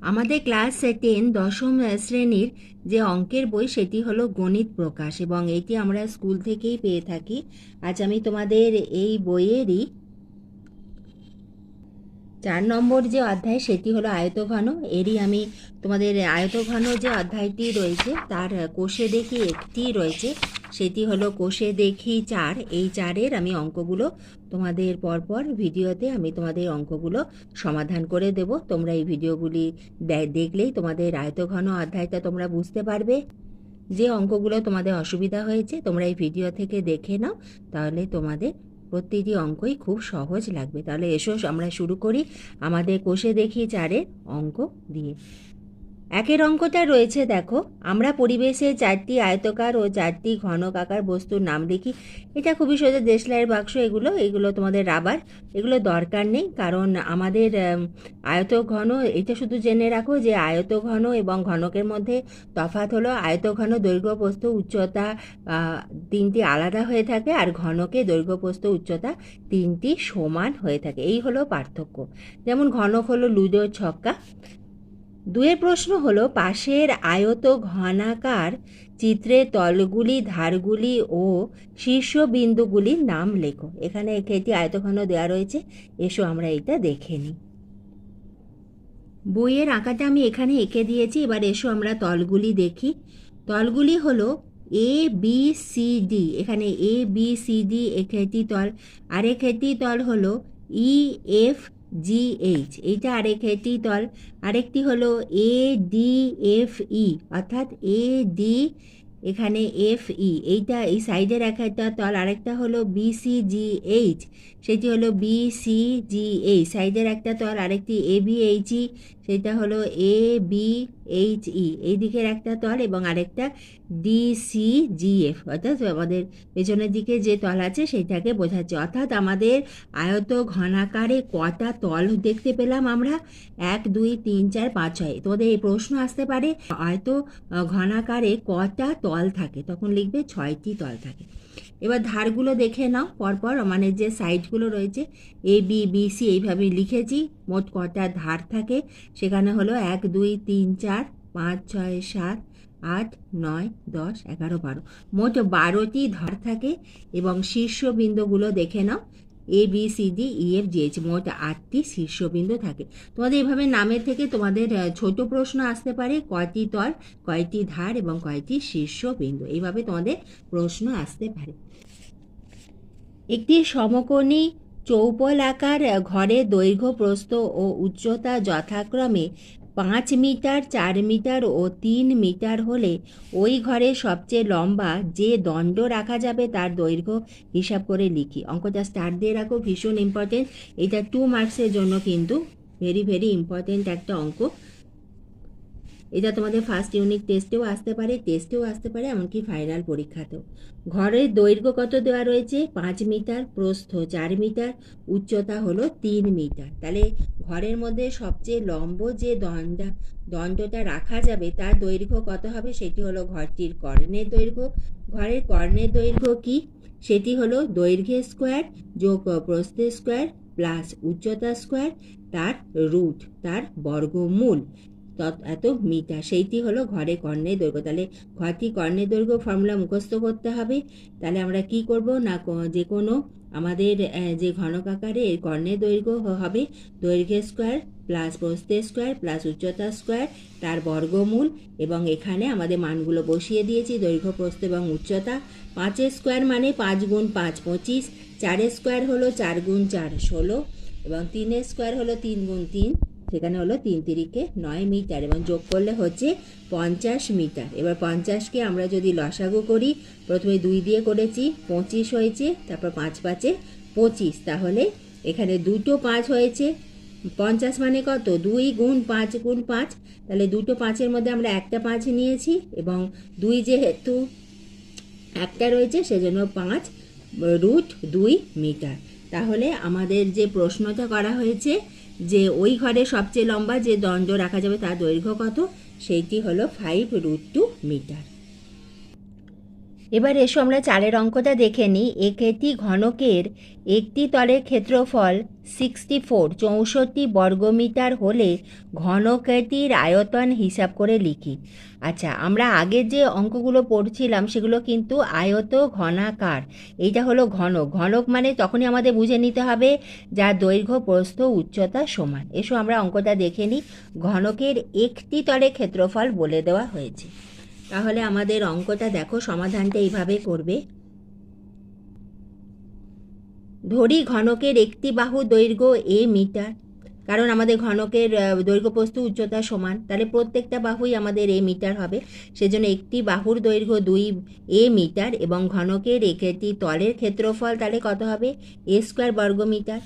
আমাদের class ten দশম শ্রেণির যে অঙ্কের বই, সেটি হলো গণিত প্রকাশ এবং এটি আমরা স্কুল থেকেই পেয়ে থাকি। আজ আমি তোমাদের এই বইয়েরই চার নম্বর যে অধ্যায়, সেটি হলো আয়তঘন। এরই আমি তোমাদের আয়তঘন যে অধ্যায়টি রয়েছে, তার কোষে দেখি একটি রয়েছে। সেটি হলো কোষে দেখি চার। এই চারের আমি অঙ্কগুলো তোমাদের পরপর ভিডিওতে আমি তোমাদের অঙ্কগুলো সমাধান করে দেব। তোমরা এই ভিডিওগুলি দেখলেই তোমাদের আয়তঘন অধ্যায়টা তোমরা বুঝতে পারবে। যে অঙ্কগুলো তোমাদের অসুবিধা হয়েছে, তোমরা এই ভিডিও থেকে দেখে নাও, তাহলে তোমাদের প্রতিটি অঙ্কই খুব সহজ লাগবে। তাহলে এসো আমরা শুরু করি আমাদের কোষে দেখি চারের অঙ্ক দিয়ে। একের অঙ্কটা রয়েছে, দেখো। আমরা পরিবেশে চারটি আয়তকার ও চারটি ঘনকাকার বস্তুর নাম লিখি। এটা খুবই সোজা দেশলাইয়ের বাক্স এগুলো। এগুলো তোমাদের রাবার। এগুলো দরকার নেই, কারণ আমাদের আয়ত ঘন এটা শুধু জেনে রাখো যে আয়ত ঘন এবং ঘনকের মধ্যে তফাৎ হলো আয়ত ঘন দৈর্ঘ্য প্রস্থ উচ্চতা তিনটি আলাদা হয়ে থাকে আর ঘনকে দৈর্ঘ্য প্রস্থ উচ্চতা তিনটি সমান হয়ে থাকে। এই হলো পার্থক্য। যেমন ঘনক হলো লুডোর ছক্কা দুয়ের প্রশ্ন হলো, পাশের আয়ত ঘনাকার চিত্রে তলগুলি, ধারগুলি ও শীর্ষবিন্দুগুলির নাম লেখো। এখানে একটি আয়তঘন দেওয়া রয়েছে, এসো আমরা এটা দেখে নিই। বইয়ের আঁকাটা আমি এখানে এঁকে দিয়েছি, এবার এসো আমরা তলগুলি দেখি। তলগুলি হলো এ বি সি ডি এখানে এ বি সি ডি একটি তল। আরেক একটি তল হলো ই এফ জি এইচ এইটা আরেক একটি তল আরেকটি হলো এ ডি এফ ই অর্থাৎ এ ডি এখানে এফ ই এইটা এই সাইডের এক একটা তল আরেকটা হলো বি সি জি এইচ সেটি হলো এইচ সাইডের একটা তল আরেকটি এ বি এইচ ই সেটা হলো এ বি এইচ ই এই দিকের একটা তল এবং আরেকটা ডি সি জি এফ অর্থাৎ আমাদের পেছনের দিকে যে তল আছে সেটাকে বোঝাচ্ছে। অর্থাৎ আমাদের আয়ত ঘনাকারে কটা তল দেখতে পেলাম আমরা? এক, দুই, তিন, চার, পাঁচ, ছয়। তোমাদের এই প্রশ্ন আসতে পারে, আয়ত ঘনাকারে কটা তল থাকে? তখন লিখবে ছয়টি তল থাকে। এবার ধারগুলো দেখে নাও, পরপর মানে যে সাইডগুলো রয়েছে এ বি বি সি এইভাবে লিখেছি, মোট কটা ধার থাকে, সেখানে হলো এক, দুই, তিন, চার, পাঁচ, ছয়, সাত, আট, নয়, দশ, এগারো, বারো। মোট বারোটি ধার থাকে এবং শীর্ষবিন্দুগুলো দেখে নাও A B C D E G H মোট আটটি শীর্ষবিন্দু থাকে। তোমাদের এভাবে নামের থেকে তোমাদের ছোট প্রশ্ন আসতে পারে, কয়টি তল, কয়টি ধার এবং কয়টি শীর্ষবিন্দু। এইভাবে তোমাদের প্রশ্ন আসতে পারে। একটি সমকোণী চৌপলাকার ঘরের দৈর্ঘ্য, প্রস্থ ও উচ্চতা যথাক্রমে পাঁচ মিটার, চার মিটার ও তিন মিটার হলে ওই ঘরে সবচেয়ে লম্বা যে দণ্ড রাখা যাবে তার দৈর্ঘ্য হিসাব করে লিখি। অঙ্কটা স্টার দিয়ে রাখো, ভীষণ ইম্পর্টেন্ট এটা টু মার্কসের জন্য কিন্তু ভেরি ভেরি ইম্পর্টেন্ট একটা অঙ্ক। এটা তোমাদের ফার্স্ট ইউনিট টেস্টেও আসতে পারে টেস্টেও আসতে পারে, এমনকি ফাইনাল পরীক্ষাতেও। ঘরের দৈর্ঘ্য কত দেওয়া রয়েছে? পাঁচ মিটার, প্রস্থ চার মিটার, উচ্চতা হলো তিন মিটার। তাহলে ঘরের মধ্যে সবচেয়ে লম্ব যে দণ্ডা, দণ্ডটা রাখা যাবে, তার দৈর্ঘ্য কত হবে? সেটি হলো ঘরটির কর্ণের দৈর্ঘ্য। ঘরের কর্ণের দৈর্ঘ্য কি? সেটি হলো দৈর্ঘ্যের স্কোয়ার যোগ প্রস্থের স্কোয়ার প্লাস উচ্চতা স্কোয়ার তার রুট তার বর্গমূল। তত এত মিটার সেইটি হলো ঘরে কর্ণের দৈর্ঘ্য। তাহলে ঘরটি কর্ণের দৈর্ঘ্য ফর্মুলা মুখস্থ করতে হবে। তাহলে আমরা কি করব? না যে কোনো আমাদের যে ঘনক আকারে এর কর্ণের দৈর্ঘ্য হবে দৈর্ঘ্য স্কোয়ার প্লাস প্রস্থের স্কোয়ার প্লাস উচ্চতা স্কোয়ার তার বর্গমূল এবং এখানে আমাদের মানগুলো বসিয়ে দিয়েছি, দৈর্ঘ্য, প্রস্থ এবং উচ্চতা। পাঁচের স্কোয়ার মানে পাঁচ গুণ পাঁচ, পঁচিশ। চারের স্কোয়ার হলো চার গুণ চার, ষোলো। এবং তিনের স্কোয়ার হলো তিন গুণ তিন সেখানে হলো তিন তিরিকে নয় মিটার এবং যোগ করলে হচ্ছে পঞ্চাশ মিটার। এবার পঞ্চাশকে আমরা যদি লসাগু করি, প্রথমে দুই দিয়ে করেছি, পঁচিশ হয়েছে, তারপর পাঁচ পাঁচে পঁচিশ। তাহলে এখানে দুটো পাঁচ হয়েছে। পঞ্চাশ মানে কত? দুই গুণ পাঁচ গুণ পাঁচ। তাহলে দুটো পাঁচের মধ্যে আমরা একটা পাঁচ নিয়েছি এবং দুই যেহেতু একটা রয়েছে, সেজন্য পাঁচ রুট দুই মিটার। তাহলে আমাদের যে প্রশ্নটা করা হয়েছে যে ওই ঘরে সবচেয়ে লম্বা যে দণ্ড রাখা যাবে তার দৈর্ঘ্য কত? সেইটি হলো ফাইভ রুট টু মিটার এবার এসো আমরা চারের অঙ্কটা দেখে নিই একটি ঘনকের একটি তলের ক্ষেত্রফল সিক্সটি ফোর চৌষট্টি বর্গমিটার হলে ঘনকটির আয়তন হিসাব করে লিখি। আচ্ছা আমরা আগে যে অঙ্কগুলো পড়ছিলাম সেগুলো কিন্তু আয়ত ঘনাকার। এইটা হলো ঘনক। ঘনক মানে তখনই আমাদের বুঝে নিতে হবে যা দৈর্ঘ্য, প্রস্থ, উচ্চতা সমান। এসো আমরা অঙ্কটা দেখে নিই ঘনকের একটি তলের ক্ষেত্রফল বলে দেওয়া হয়েছে। তাহলে আমাদের অঙ্কটা দেখো সমাধানটা এইভাবে করবে। ধরি ঘনকের একটি বাহু দৈর্ঘ্য এ মিটার কারণ আমাদের ঘনকের আহ, দৈর্ঘ্য প্রস্থ উচ্চতা সমান তাহলে প্রত্যেকটা বাহুই আমাদের এ মিটার হবে। সেজন্য একটি বাহুর দৈর্ঘ্য দুই এ মিটার এবং ঘনকের একটি তলের ক্ষেত্রফল তাহলে কত হবে? এ স্কোয়ার বর্গ মিটার।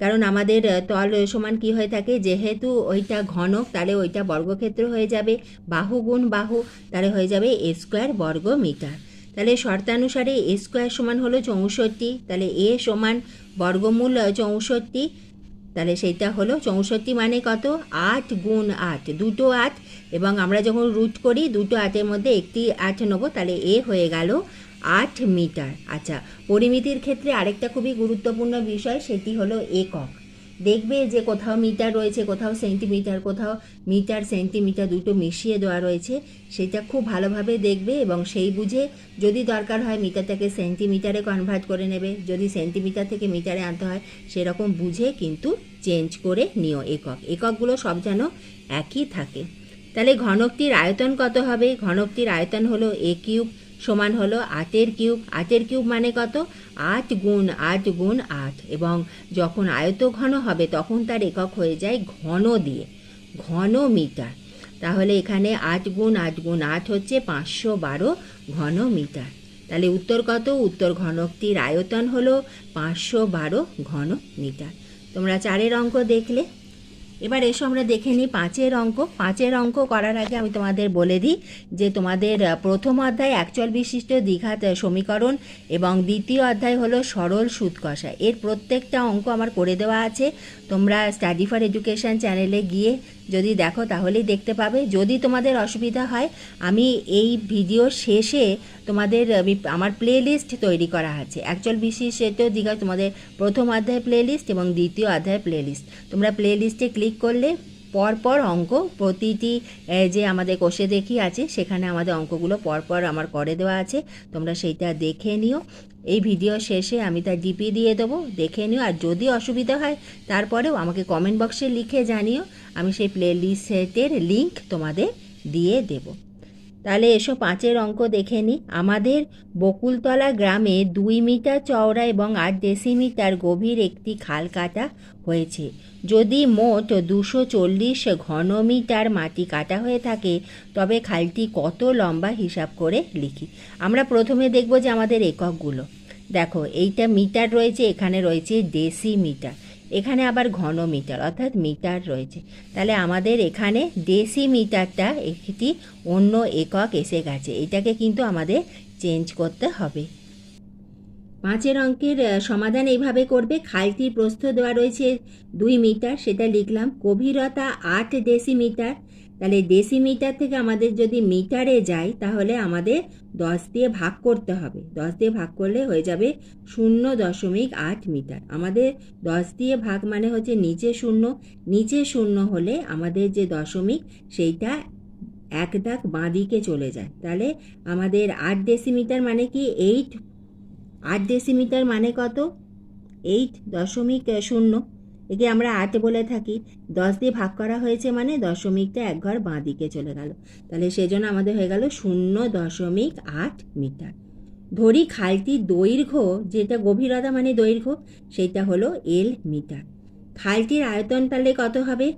কারণ আমাদের তল সমান কি হয়ে থাকে? যেহেতু ওইটা ঘনক, তাহলে ওইটা বর্গক্ষেত্র হয়ে যাবে। বাহু গুণ বাহু, তাহলে হয়ে যাবে এ স্কোয়ার বর্গ মিটার। তাহলে শর্তানুসারে এ স্কোয়ার সমান হলো চৌষট্টি, তাহলে এ সমান বর্গমূল চৌষট্টি, তাহলে সেইটা হলো চৌষট্টি মানে কত? আট গুণ আট, দুটো আট। এবং আমরা যখন রুট করি, দুটো আটের মধ্যে একটি আট নেব, তাহলে এ হয়ে গেল আট মিটার। আচ্ছা পরিমিতির ক্ষেত্রে আরেকটা খুবই গুরুত্বপূর্ণ বিষয় সেটি হলো একক। দেখবে যে কোথাও মিটার রয়েছে, কোথাও সেন্টিমিটার, কোথাও মিটার, সেন্টিমিটার দুটো মিশিয়ে দেওয়া রয়েছে, সেটা খুব ভালোভাবে দেখবে এবং সেই বুঝে যদি দরকার হয় মিটারটাকে সেন্টিমিটারে কনভার্ট করে নেবে। যদি সেন্টিমিটার থেকে মিটারে আনতে হয়, সেরকম বুঝে কিন্তু চেঞ্জ করে নিও একক। এককগুলো সব যেন একই থাকে। তাহলে ঘনকটির আয়তন কত হবে? ঘনকটির আয়তন হলো এ কিউব সমান হলো আটের কিউব। আটের কিউব মানে কত? আট গুণ আট গুণ আট। এবং যখন আয়ত ঘন হবে, তখন তার একক হয়ে যায় ঘন দিয়ে, ঘন মিটার। তাহলে এখানে আট গুণ আট গুণ আট হচ্ছে পাঁচশো বারো ঘন মিটার। তাহলে উত্তর কত? উত্তর ঘনকটির আয়তন হলো পাঁচশো বারো ঘন মিটার। তোমরা চারের অঙ্ক দেখলে। এবার এসো আমরা দেখে নিই পাঁচের অঙ্ক। পাঁচের অঙ্ক করার আগে আমি তোমাদের বলে দিই যে তোমাদের প্রথম অধ্যায় অ্যাকচুয়াল বিশিষ্ট দীঘাত সমীকরণ এবং দ্বিতীয় অধ্যায় হলো সরল সুদ কষা এর প্রত্যেকটা অঙ্ক আমার করে দেওয়া আছে। তোমরা স্টাডি ফর এডুকেশান চ্যানেলে গিয়ে যদি দেখো তাহলেই দেখতে পাবে। যদি তোমাদের অসুবিধা হয়, আমি এই ভিডিও শেষে তোমাদের আমার প্লে লিস্ট তৈরি করা আছে। অ্যাকচুয়াল বিশিষ্ট দীঘা, তোমাদের প্রথম অধ্যায় প্লে লিস্ট এবং দ্বিতীয় অধ্যায় প্লে লিস্ট তোমরা প্লে লিস্টে ক্লিক করলে পরপর অঙ্ক, প্রতিটি যে আমাদের কোষে দেখি আছে, সেখানে আমাদের অঙ্কগুলো পরপর আমার করে দেওয়া আছে। তোমরা সেইটা দেখে নিও। এই ভিডিও শেষে আমি তার ডিপি দিয়ে দেবো, দেখে নিও। আর যদি অসুবিধা হয়, তারপরেও আমাকে কমেন্ট বক্সে লিখে জানিও। আমি সেই প্লে লিস্টের লিঙ্ক তোমাদের দিয়ে দেবো। তাহলে এসো পাঁচের অঙ্ক দেখে নিই আমাদের বকুলতলা গ্রামে দুই মিটার চওড়া এবং আট ডেসিমিটার গভীর একটি খাল কাটা হয়েছে। যদি মোট দুশো চল্লিশ ঘনমিটার মাটি কাটা হয়ে থাকে, তবে খালটি কত লম্বা হিসাব করে লিখি। আমরা প্রথমে দেখব যে আমাদের এককগুলো। দেখো, এইটা মিটার রয়েছে, এখানে রয়েছে ডেসিমিটার। এখানে আবার ঘন মিটার অর্থাৎ মিটার রয়েছে। তাহলে আমাদের এখানে দেশি মিটারটা একটি অন্য একক এসে গেছে। এটাকে কিন্তু আমাদের চেঞ্জ করতে হবে। পাঁচের অঙ্কের সমাধান এইভাবে করবে। খালটির প্রস্থ দেওয়া রয়েছে দুই মিটার, সেটা লিখলাম। গভীরতা আট ডেসিমিটার। তাহলে ডেসিমিটার থেকে আমাদের যদি মিটারে যায়, তাহলে আমাদের দশ দিয়ে ভাগ করতে হবে। দশ দিয়ে ভাগ করলে হয়ে যাবে শূন্য দশমিক আট মিটার। আমাদের দশ দিয়ে ভাগ মানে হচ্ছে নিচে শূন্য। নিচে শূন্য হলে আমাদের যে দশমিক, সেইটা এক দাগ বাঁ দিকে চলে যায়। তাহলে আমাদের আট ডেসিমিটার মানে কি? এইট আট ডেসিমিটার মানে কত? এইট দশমিক শূন্য। একে আমরা আট বলে থাকি। দশ দিয়ে ভাগ করা হয়েছে মানে দশমিকটা এক ঘর বাঁ দিকে চলে গেল। তাহলে সেজন্য আমাদের হয়ে গেল শূন্য দশমিক আট মিটার ধরি খালটির দৈর্ঘ্য, যেটা গভীরতা মানে দৈর্ঘ্য, সেটা হলো এল মিটার খালটির আয়তন তাহলে কত হবে?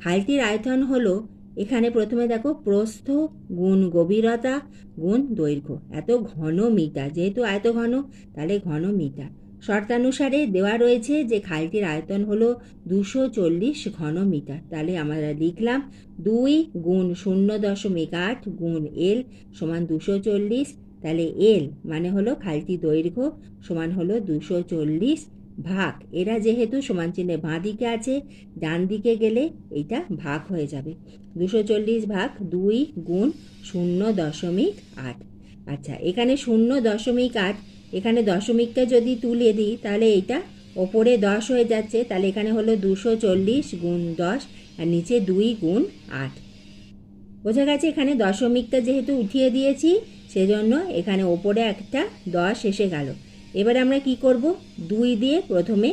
খালটির আয়তন হলো এখানে প্রথমে দেখো প্রস্থ, গুণ গভীরতা, গুণ দৈর্ঘ্য। এত ঘন মিটার, যেহেতু আয়ত ঘন, তাহলে ঘন মিটার। শর্তানুসারে দেওয়া রয়েছে যে খালটির আয়তন হলো দুশো চল্লিশ ঘন মিটার। তাহলে আমরা লিখলাম দুই গুণ শূন্য দশমিক আট গুণ এল সমান দুশো চল্লিশ, তাহলে এল মানে হলো খালটি দৈর্ঘ্য সমান হলো দুশো চল্লিশ ভাগ। এরা যেহেতু সমান চিহ্নে বাঁ দিকে আছে ডান দিকে গেলে এটা ভাগ হয়ে যাবে। দুশো চল্লিশ ভাগ দুই গুণ শূন্য দশমিক আট। আচ্ছা এখানে শূন্য দশমিক আট, এখানে দশমিকটা যদি তুলে দিই, তাহলে এইটা ওপরে দশ হয়ে যাচ্ছে, তাহলে এখানে হলো দুশো চল্লিশ গুণ দশ, আর নিচে দুই গুণ আট। বোঝা গেছে এখানে দশমিকটা যেহেতু উঠিয়ে দিয়েছি, সেজন্য এখানে ওপরে একটা দশ এসে গেল। এবার আমরা কি করব? দুই দিয়ে প্রথমে,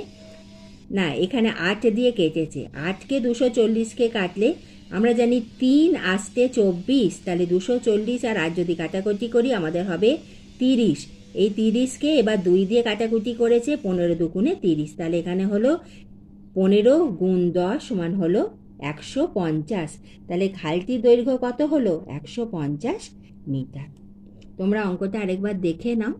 না, এখানে আট দিয়ে কেটেছে। আটকে দুশো চল্লিশকে কাটলে আমরা জানি তিন আসতে চব্বিশ, তাহলে দুশো চল্লিশ আর আট যদি কাটাকুটি করি আমাদের হবে তিরিশ। এই তিরিশকে এবার দুই দিয়ে কাটাকুটি করেছে পনেরো দুগুণে তিরিশ, তাহলে এখানে হলো পনেরো গুণ দশ সমান হলো একশো পঞ্চাশ। তাহলে খালটির দৈর্ঘ্য কত হলো? একশো পঞ্চাশ মিটার। তোমরা অঙ্কটা আরেকবার দেখে নাও।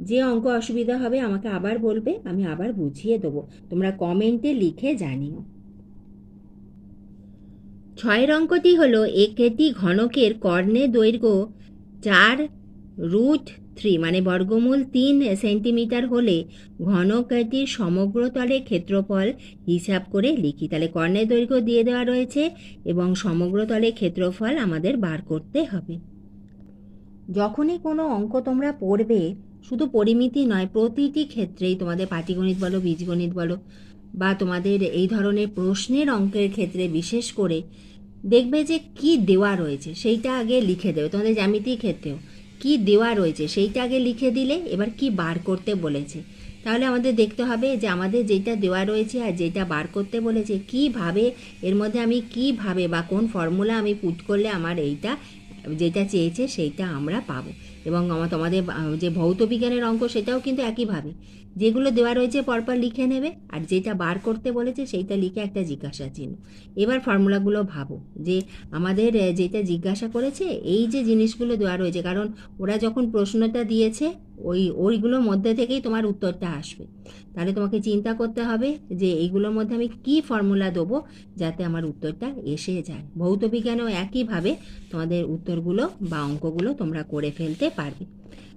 যে অঙ্ক অসুবিধা হবে আমাকে আবার বলবে, আমি আবার বুঝিয়ে দেবো। তোমরা কমেন্টে লিখে জানিও। ছয়ের অঙ্কটি হলো একটি ঘনকের কর্ণের দৈর্ঘ্য চার রুট থ্রি মানে বর্গমূল তিন সেন্টিমিটার হলে ঘনকটির সমগ্র তলের ক্ষেত্রফল হিসাব করে লিখি। তাহলে কর্ণের দৈর্ঘ্য দিয়ে দেওয়া রয়েছে এবং সমগ্র তলের ক্ষেত্রফল আমাদের বার করতে হবে। যখনই কোনো অঙ্ক তোমরা পড়বে, শুধু পরিমিতি নয়, প্রতিটি ক্ষেত্রেই তোমাদের পাটিগণিত বলো, বীজগণিত বলো, বা তোমাদের এই ধরনের প্রশ্নের অঙ্কের ক্ষেত্রে বিশেষ করে দেখবে যে কি দেওয়া রয়েছে, সেইটা আগে লিখে দেবে। তোমাদের জ্যামিতির ক্ষেত্রেও কি দেওয়া রয়েছে, সেইটা আগে লিখে দিলে এবার কি বার করতে বলেছে। তাহলে আমাদের দেখতে হবে যে আমাদের যেটা দেওয়া রয়েছে আর যেটা বার করতে বলেছে, কীভাবে, এর মধ্যে আমি কীভাবে বা কোন ফর্মুলা আমি পুট করলে আমার এইটা, যেটা চেয়েছে সেইটা আমরা পাবো। এবং আমার তোমাদের যে ভৌত বিজ্ঞানের অঙ্ক সেটাও কিন্তু একইভাবে। যেগুলো দেওয়া রয়েছে পরপর লিখে নেবে, আর যেটা বার করতে বলেছে সেইটা লিখে একটা জিজ্ঞাসা চিহ্ন। এবার ফর্মুলাগুলো ভাবো, যে আমাদের যেটা জিজ্ঞাসা করেছে, এই যে জিনিসগুলো দেওয়া রয়েছে, কারণ ওরা যখন প্রশ্নটা দিয়েছে ওই, ওইগুলোর মধ্যে থেকেই তোমার উত্তরটা আসবে। তাহলে তোমাকে চিন্তা করতে হবে যে এইগুলোর মধ্যে আমি কি ফর্মুলা দেবো যাতে আমার উত্তরটা এসে যায়। ভৌত বিজ্ঞানেও একইভাবে তোমাদের উত্তরগুলো বা অঙ্কগুলো তোমরা করে ফেলতে পারবে।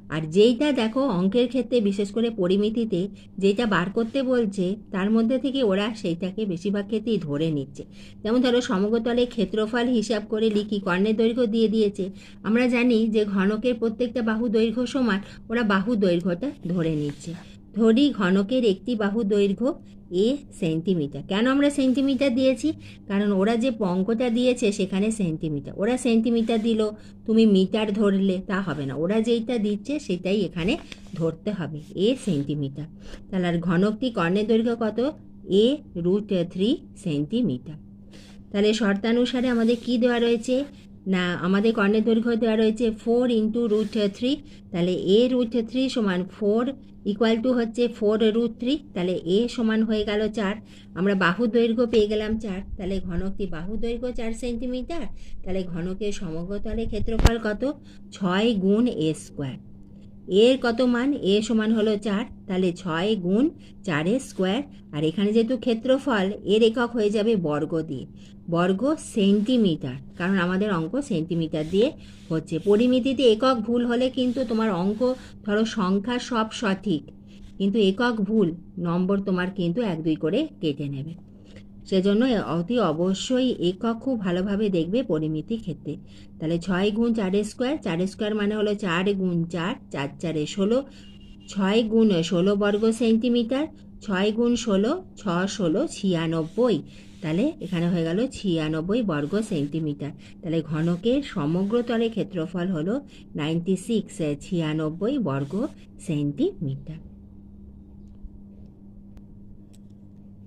আর যেইটা দেখো অঙ্কের ক্ষেত্রে বিশেষ করে পরিমিতিতে যেটা বার করতে বলছে, তার মধ্যে থেকে ওরা সেইটাকে বেশিরভাগ ক্ষেত্রেই ধরে নিচ্ছে। যেমন ধরো সমগ্রতলে ক্ষেত্রফল হিসাব করে লিখি, কর্ণের দৈর্ঘ্য দিয়ে দিয়েছে। আমরা জানি যে ঘনকের প্রত্যেকটা বাহু দৈর্ঘ্য সমান, ওরা বাহু দৈর্ঘ্যটা ধরে নিচ্ছে। ধরি ঘনকের একটি বাহু দৈর্ঘ্য এ সেন্টিমিটার। কেন আমরা সেন্টিমিটার দিয়েছি? কারণ ওরা যে পঙ্কটা দিয়েছে সেখানে সেন্টিমিটার। ওরা সেন্টিমিটার দিল, তুমি মিটার ধরলে, তা হবে না। ওরা যেইটা দিচ্ছে সেটাই এখানে ধরতে হবে, এ সেন্টিমিটার। তাহলে আর ঘনকটি কর্ণের দৈর্ঘ্য কত? A root three centimetre. তাহলে শর্তানুসারে আমাদের কি দেওয়া রয়েছে? না, আমাদের কর্ণের দৈর্ঘ্য দেওয়া রয়েছে ফোর ইন্টু রুট থ্রি তাহলে এ রুট থ্রি সমান ফোর ইকুয়াল টু হচ্ছে ফোর রুট থ্রি তাহলে এ সমান হয়ে গেল চার। আমরা বাহু দৈর্ঘ্য পেয়ে গেলাম চার, তাহলে ঘনকটি বাহু দৈর্ঘ্য চার সেন্টিমিটার তাহলে ঘনকের সমগ্রতলে ক্ষেত্রফল কত? ছয় গুণ এ স্কোয়ার এর কত মান? এ সমান হলো চার, তাহলে ছয় গুণ চারের স্কোয়ার আর এখানে যেহেতু ক্ষেত্রফল, এর একক হয়ে যাবে বর্গ দিয়ে। বর্গ সেন্টিমিটার কারণ আমাদের অঙ্ক সেন্টিমিটার দিয়ে হচ্ছে। পরিমিতিতে একক ভুল হলে কিন্তু তোমার অঙ্ক, ধরো সংখ্যা সব সঠিক। কিন্তু একক ভুল, নম্বর তোমার কিন্তু এক দুই করে কেটে নেবে। সেজন্য অতি অবশ্যই একক খুব ভালোভাবে দেখবে পরিমিতি ক্ষেত্রে। তাহলে ছয় গুণ চারের স্কোয়ার চারের স্কোয়ার মানে হলো চার গুণ চার চার চারে ষোলো, ছয় গুণ ষোলো বর্গ সেন্টিমিটার, ছয় গুণ ষোলো, ছ ষোলো, ছিয়ানব্বই। তাহলে এখানে হয়ে গেল ছিয়ানব্বই বর্গ সেন্টিমিটার। তাহলে ঘনকের সমগ্র তলে ক্ষেত্রফল হলো নাইনটি সিক্স ছিয়ানব্বই বর্গ সেন্টিমিটার।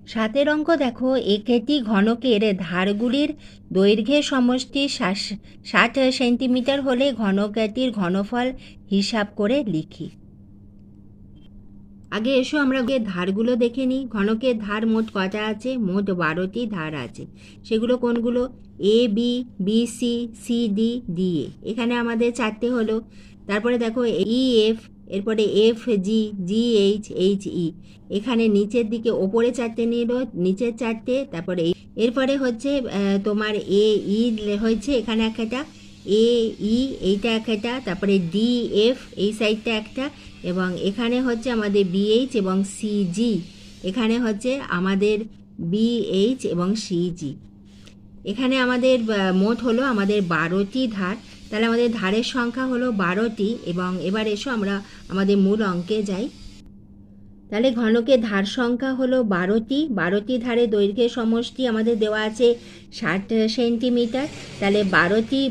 সাতের অঙ্ক দেখো, একটি ঘনকের ধারগুলির দৈর্ঘ্যের সমষ্টি ষাট সেন্টিমিটার হলে ঘনকটির ঘনফল হিসাব করে লিখি। আগে এসো, আমরা গিয়ে ধারগুলো দেখে নিই। ঘনকের ধার মোট কটা আছে? মোট বারোটি ধার আছে। সেগুলো কোনগুলো? A B B C C D D A এখানে আমাদের চারটে হলো। তারপরে দেখো ই এফ এরপরে F G G H H E এখানে নিচের দিকে ওপরে চারটে নিল নিচের চারটে, তারপরে এরপরে হচ্ছে তোমার এ ই হয়েছে এখানে একটা এ ই এইটা একটা, তারপরে ডি এফ এই সাইডটা একটা, এবং এখানে হচ্ছে আমাদের বিএইচ এবং সিজি এখানে হচ্ছে আমাদের বিএইচ এবং সিজি এখানে আমাদের মোট হলো আমাদের বারোটি ধার। তাহলে আমাদের ধারের সংখ্যা হলো বারোটি এবং এবার এসো আমরা আমাদের মূল অঙ্কে যাই। তাহলে ঘনকের ধার সংখ্যা হলো বারোটি বারোটি ধারে দৈর্ঘ্যের সমষ্টি আমাদের দেওয়া আছে ষাট সেন্টিমিটার। তাহলে বারোটি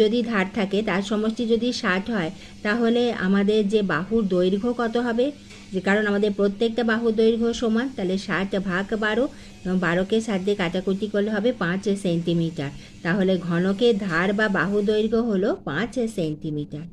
যদি ধার থাকে, তার সমষ্টি যদি ষাট হয়, তাহলে আমাদের যে বাহুর দৈর্ঘ্য কত হবে? যে কারণ আমাদের প্রত্যেকটা বাহুর দৈর্ঘ্য সমান, তাহলে ষাট ভাগ বারো বারোকে ষাট দিয়ে কাটাকুটি করলে হবে পাঁচ সেন্টিমিটার। তাহলে ঘনকের ধার বা বাহু দৈর্ঘ্য হলো পাঁচ সেন্টিমিটার।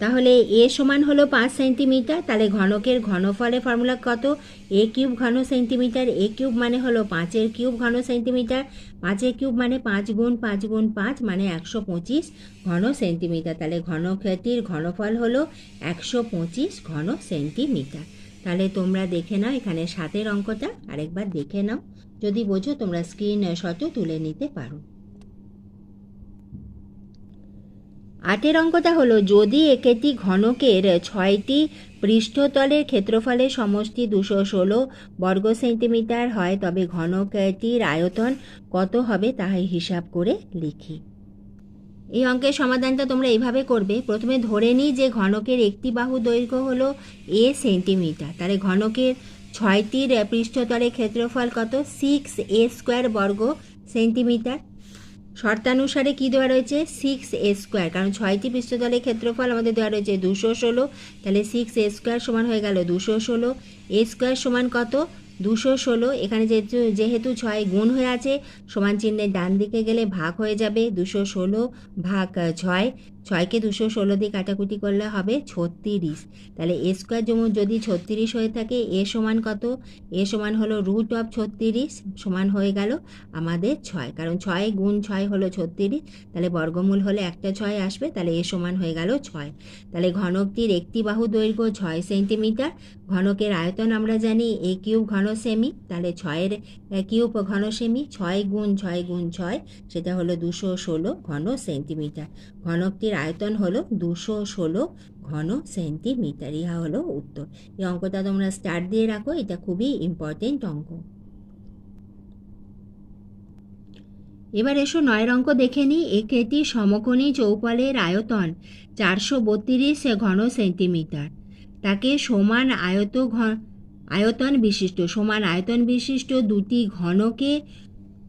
তাহলে এ সমান হলো পাঁচ সেন্টিমিটার, তাহলে ঘনকের ঘনফলের ফর্মুলা কত? এ কিউব ঘন সেন্টিমিটার, এ কিউব মানে হলো পাঁচের কিউব ঘন সেন্টিমিটার, পাঁচের কিউব মানে পাঁচ গুণ পাঁচ গুণ পাঁচ মানে একশো পঁচিশ ঘন সেন্টিমিটার। তাহলে ঘনক্ষেত্রের ঘনফল হলো একশো পঁচিশ ঘন সেন্টিমিটার। তাহলে তোমরা দেখে নাও এখানে সাতের অঙ্কটা, আরেকবার দেখে নাও। যদি বোঝো তোমরা স্ক্রিন শটও তুলে নিতে পারো। আটের অঙ্কটা হলো, যদি একটি ঘনকের ছয়টি পৃষ্ঠতলের ক্ষেত্রফলের সমষ্টি দুশো ষোলো বর্গ সেন্টিমিটার হয়, তবে ঘনকটির আয়তন কত হবে তাহা হিসাব করে লিখি। এই অঙ্কের সমাধানটা তোমরা এইভাবে করবে। প্রথমে ধরে নিই যে ঘনকের একটি বাহু দৈর্ঘ্য হলো এ সেন্টিমিটার। তাহলে ঘনকের ছয়টির পৃষ্ঠতলের ক্ষেত্রফল কত? সিক্স এ স্কোয়ার বর্গ সেন্টিমিটার। শর্তানুসারে কী দেওয়া রয়েছে? সিক্স এ স্কোয়ার কারণ ছয়টি পৃষ্ঠতলের ক্ষেত্রফল আমাদের দেওয়া রয়েছে দুশো ষোলো। তাহলে সিক্স এ স্কোয়ার সমান হয়ে গেল দুশো ষোলো। এ স্কোয়ার সমান কত? দুশো ষোলো, এখানে যেহেতু যেহেতু ছয় গুণ হয়ে আছে, সমান চিহ্নের ডান দিকে গেলে ভাগ হয়ে যাবে দুশো ষোলো ভাগ ছয়। ছয়কে দুশো ষোলো দিয়ে কাটাকুটি করলে হবে ছত্রিশ। তাহলে এ স্কোয়ার যেমন যদি ছত্রিশ হয়ে থাকে এ সমান কত? এ সমান হলো রুট অফ ছত্রিশ, সমান হয়ে গেল আমাদের ছয়। কারণ ছয় গুণ ছয় হলো ছত্রিশ, তাহলে বর্গমূল হলে একটা ছয় আসবে, তাহলে এ সমান হয়ে গেল ছয়। তাহলে ঘনকটির একটি বাহু দৈর্ঘ্য ছয় সেন্টিমিটার ঘনকের আয়তন আমরা জানি এ কিউব ঘন সেমি তাহলে ছয়ের কিউব ঘন সেমি ছয় গুণ ছয় গুণ ছয়, সেটা হলো দুশো ষোলো ঘন সেন্টিমিটার। ঘনকটির আয়তন হলো দুশো ষোলো ঘন সেন্টিমিটার। ইহা হলো উত্তর। এই অঙ্কটা তোমরা স্টার্ট দিয়ে রাখো, এটা খুবই ইম্পর্টেন্ট অঙ্ক। এবার এসো নয়ের অঙ্ক দেখে নিই। একটি সমকোণী চৌপালের আয়তন চারশো বত্রিশ ঘন সেন্টিমিটার। তাকে সমান আয়ত ঘ- আয়তন বিশিষ্ট। সমান আয়তন বিশিষ্ট দুটি ঘনকে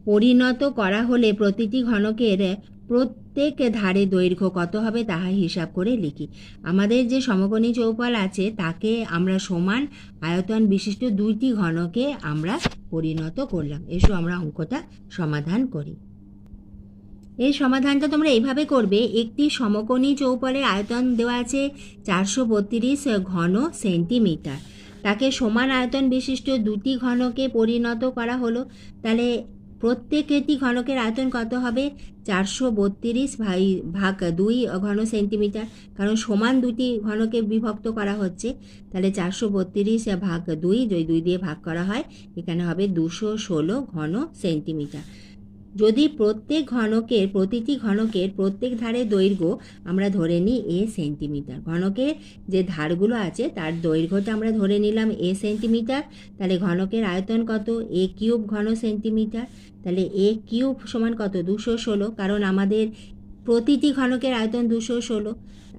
পরিণত করা হলে প্রতিটি ঘনকের প্রত্যেক ধারে দৈর্ঘ্য কত হবে তাহা হিসাব করে লিখি। আমাদের যে সমকোণী চৌপাল আছে, তাকে আমরা সমান আয়তন বিশিষ্ট দুইটি ঘনকে আমরা পরিণত করলাম। এসো আমরা অঙ্কটা সমাধান করি। এই সমাধানটা তোমরা এইভাবে করবে, একটি সমকোণী চৌপালের আয়তন দেওয়া আছে চারশো বত্রিশ ঘন সেন্টিমিটার। তাকে সমান আয়তন বিশিষ্ট দুটি ঘনকে পরিণত করা হলো। তাহলে প্রত্যেক প্রত্যেকটি ঘনকের আয়তন কত হবে? চারশো বত্রিশ ভাই, ভাগ দুই ঘন সেন্টিমিটার। কারণ সমান দুটি ঘনকে বিভক্ত করা হচ্ছে। তাহলে চারশো বত্রিশ ভাগ দুই যদি দুই দিয়ে ভাগ করা হয়, এখানে হবে দুশো ষোলো ঘন সেন্টিমিটার। যদি প্রত্যেক ঘনকের, প্রতিটি ঘনকের প্রত্যেক ধারের দৈর্ঘ্য আমরা ধরে নিই এ সেন্টিমিটার। ঘনকের যে ধারগুলো আছে, তার দৈর্ঘ্যটা আমরা ধরে নিলাম এ সেন্টিমিটার। তাহলে ঘনকের আয়তন কত? এ কিউব ঘন সেন্টিমিটার। তাহলে এ কিউব সমান কত? দুশো ষোলো। কারণ আমাদের প্রতিটি ঘনকের আয়তন দুশো ষোলো।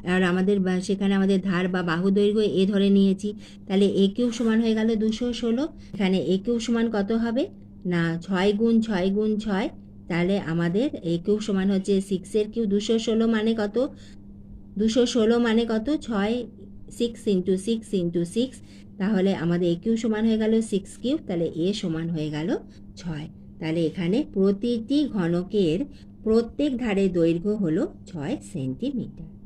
আর আমাদের সেখানে আমাদের ধার বা বাহু দৈর্ঘ্য এ ধরে নিয়েছি। তাহলে এ কিউব সমান হয়ে গেল দুশো ষোলো। এখানে এ কিউব সমান কত হবে? না, ছয় গুণ ছয় গুণ, ছয়। তাহলে আমাদের এ কিউ সমান হচ্ছে সিক্সের কিউ দুশো ষোলো মানে কত? দুশো ষোলো মানে কত? ছয় six into six into six তাহলে আমাদের এ কিউ সমান হয়ে গেল সিক্স কিউ তাহলে এ সমান হয়ে গেল ছয়। তাহলে এখানে প্রতিটি ঘনকের প্রত্যেক ধারে দৈর্ঘ্য হলো ছয় সেন্টিমিটার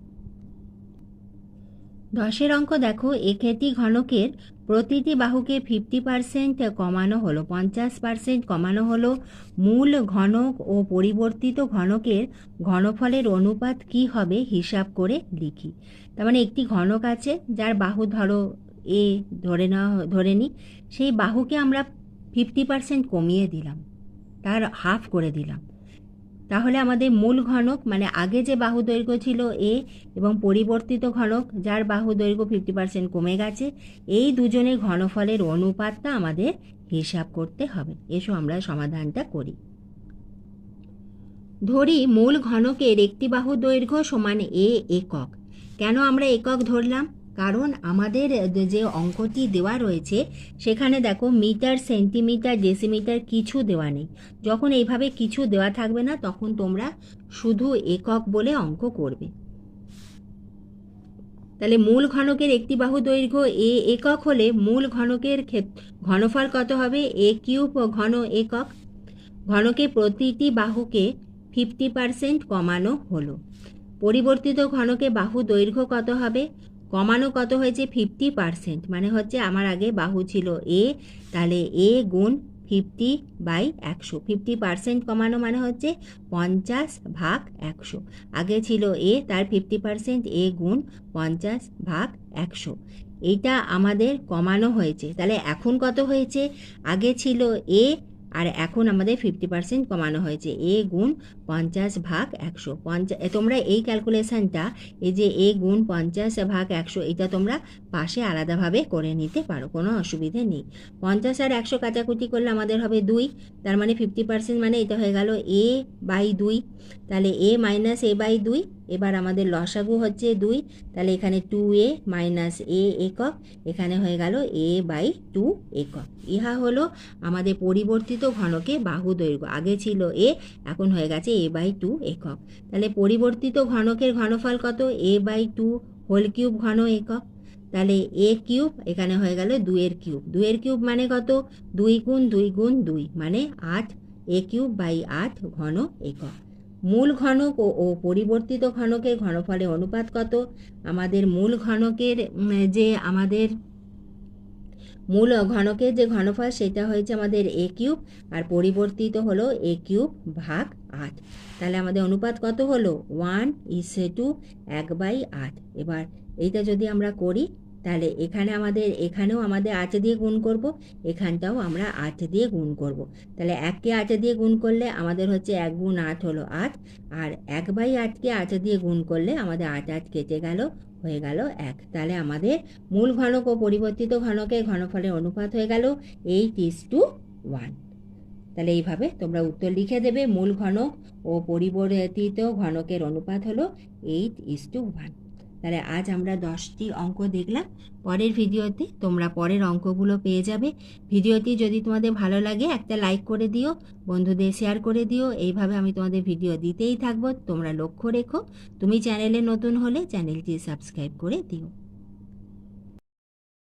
দশের অঙ্ক দেখো, এক্ষেত্রে ঘনকের প্রতিটি বাহুকে ফিফটি পার্সেন্ট কমানো হলো, পঞ্চাশ পার্সেন্ট কমানো হলো। মূল ঘনক ও পরিবর্তিত ঘনকের ঘনফলের অনুপাত কি হবে হিসাব করে লিখি। তার মানে একটি ঘনক আছে, যার বাহু ধরো এ ধরে নেওয়া ধরে নিই সেই বাহুকে আমরা ফিফটি পার্সেন্ট কমিয়ে দিলাম, তার হাফ করে দিলাম। তাহলে আমাদের মূল ঘনক মানে আগে যে বাহু দৈর্ঘ্য ছিল এ এবং পরিবর্তিত ঘনক, যার বাহু দৈর্ঘ্য ফিফটি পার্সেন্ট কমে গেছে, এই দুজনের ঘনফলের অনুপাতটা আমাদের হিসাব করতে হবে। এসো আমরা সমাধানটা করি। ধরি মূল ঘনকের একটি বাহু দৈর্ঘ্য সমান এ একক। কেন আমরা একক ধরলাম? কারণ আমাদের যে অঙ্কটি দেওয়া রয়েছে, সেখানে দেখো মিটার, সেন্টিমিটার, ডেসিমিটার কিছু দেওয়া নেই। যখন এইভাবে কিছু দেওয়া থাকবে না, তখন তোমরা শুধু একক বলে অঙ্ক করবে। তাহলে মূল ঘনকের একটি বাহু দৈর্ঘ্য এ একক হলে মূল ঘনকের ঘনফল কত হবে? এ কিউব ঘন একক। ঘনকে প্রতিটি বাহুকে ফিফটি পারসেন্ট কমানো হলো। পরিবর্তিত ঘনকে বাহু দৈর্ঘ্য কত হবে? কমানো কত হয়েছে? ফিফটি পারসেন্ট মানে হচ্ছে আমার আগে বাহু ছিল এ তাহলে এ গুণ ফিফটি বাই একশো। ফিফটি পারসেন্ট কমানো মানে হচ্ছে পঞ্চাশ ভাগ একশো। আগে ছিল এ তার ফিফটি পারসেন্ট এ গুণ পঞ্চাশ ভাগ একশো। এইটা আমাদের কমানো হয়েছে। তাহলে এখন কত হয়েছে? আগে ছিল এ আর এখন আমাদের ফিফটি পার্সেন্ট কমানো হয়েছে। এ গুণ পঞ্চাশ ভাগ একশো পঞ্চা তোমরা এই ক্যালকুলেশানটা এই যে এ গুণ পঞ্চাশ ভাগ একশো, এটা তোমরা পাশে আলাদাভাবে করে নিতে পারো, কোনো অসুবিধে নেই। পঞ্চাশ আর একশো কাটাকুটি করলে আমাদের হবে দুই, তার মানে ফিফটি পার্সেন্ট মানে এটা হয়ে গেল এ বাই দুই, তাহলে এ মাইনাস এ বাই দুই, এবার আমাদের লসাগু হচ্ছে দুই, তাহলে এখানে টু এ মাইনাস এ একক, এখানে হয়ে গেল এ বাই টু একক। ইহা হলো আমাদের পরিবর্তিত ঘনকে বাহু দৈর্ঘ্য আগে ছিল এ, এখন হয়ে গেছে এ বাই টু একক। তাহলে পরিবর্তিত ঘনকের ঘনফল কত? A by two whole cube ঘন একক। তাহলে এ কিউব এখানে হয়ে গেল দুইয়ের কিউব। দুইয়ের কিউব মানে কত? দুই গুণ দুই গুণ দুই মানে আট। এ কিউব বাই আট ঘন একক। মূল ঘনক ও পরিবর্তিত ঘনকের ঘনফলের অনুপাত কত? আমাদের মূল ঘনকের যে আমাদের মূল ঘনকের যে ঘনফল, সেটা হয়েছে আমাদের এ কিউব, আর পরিবর্তিত হলো এ কিউব ভাগ আট। তাহলে আমাদের অনুপাত কত হলো? ওয়ান ইস টু এক বাই আট। এবার এইটা যদি আমরা করি, তাহলে এখানে আমাদের, এখানেও আমাদের আট দিয়ে গুণ করব, এখানটাও আমরা আট দিয়ে গুণ করব। তাহলে এককে আট দিয়ে গুণ করলে আমাদের হচ্ছে এক গুণ আট হলো আট, আর এক বাই আটকে আট দিয়ে গুণ করলে আমাদের আট আট কেটে গেল হয়ে গেল এক। তাহলে আমাদের মূল ঘনক ও পরিবর্তিত ঘনকের ঘনফলের অনুপাত হয়ে গেল এইট ইস টু ওয়ান তাহলে এইভাবে তোমরা উত্তর লিখে দেবে মূল ঘনক ও পরিবর্তিত ঘনকের অনুপাত হলো এইট ইস টু ওয়ান তাহলে আজ আমরা দশটি অঙ্ক দেখলাম। পরের ভিডিওতে তোমরা পরের অঙ্কগুলো পেয়ে যাবে। ভিডিওটি যদি তোমাদের ভালো লাগে, একটা লাইক করে দিও, বন্ধুদের শেয়ার করে দিও। এইভাবে আমি তোমাদের ভিডিও দিতেই থাকব। তোমরা লক্ষ্য রেখো। তুমি চ্যানেলে নতুন হলে চ্যানেলটি সাবস্ক্রাইব করে দিও।